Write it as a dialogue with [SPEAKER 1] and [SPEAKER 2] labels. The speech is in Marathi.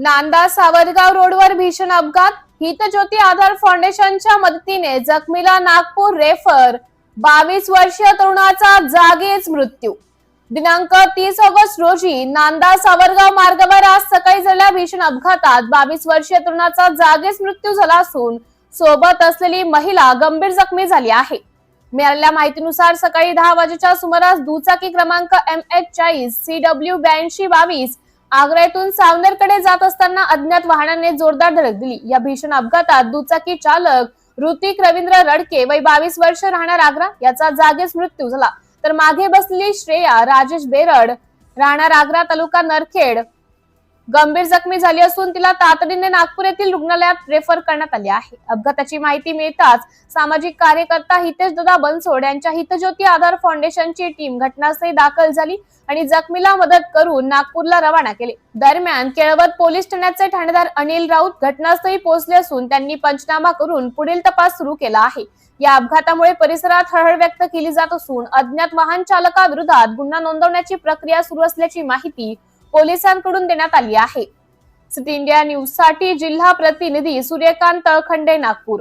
[SPEAKER 1] नांदा सावरगाव रोडवर भीषण अपघात. हितज्योती आधार फाउंडेशनच्या मदतीने जखमीला नागपूर रेफर. बावीस वर्षीय तरुणाचा जागीच मृत्यू. दिनांक तीस ऑगस्ट रोजी नांदा सावरगाव मार्गावर आज सकाळी झालेल्या भीषण अपघातात बावीस वर्षीय तरुणाचा जागीच मृत्यू झाला असून सोबत असलेली महिला गंभीर जखमी झाली आहे. मिळालेल्या माहितीनुसार सकाळी दहा वाजेच्या सुमारास दुचाकी क्रमांक एम एच चाळीस सी डब्ल्यू ब्याऐंशी बावीस आग्र्यातून सावनेरकडे जात असताना अज्ञात वाहनाने जोरदार धडक दिली. या भीषण अपघातात दुचाकी चालक ऋतिक रवींद्र रडके वय बावीस वर्ष राहणार आग्रा. याचा जागीच मृत्यू झाला. तर मागे बसलेली श्रेया राजेश बेरड राहणार आग्रा तालुका नरखेड. गंभीर जखमी झाली असून तिला तातडीने नागपूर येथील रुग्णालयात रेफर करण्यात आले आहे. अपघाताची माहिती मिळताच सामाजिक कार्यकर्ता हितेश दादा बनसोड यांच्या हितज्योती आधार फाउंडेशनची टीम घटनास्थळी दाखल झाली आणि जखमीला मदत करून नागपूरला रवाना केले. दरम्यान केळवत पोलीस ठाण्याचे ठाणेदार अनिल राऊत घटनास्थळी पोहोचले असून त्यांनी पंचनामा करून पुढील तपास सुरू केला आहे. या अपघातामुळे परिसरात हळहळ व्यक्त केली जात असून अज्ञात वाहन चालकाविरोधात गुन्हा नोंदवण्याची प्रक्रिया सुरू असल्याची माहिती पोलिसांकडून देण्यात आली आहे. सिटी इंडिया न्यूजसाठी जिल्हा प्रतिनिधी सूर्यकांत तळखंडे नागपूर.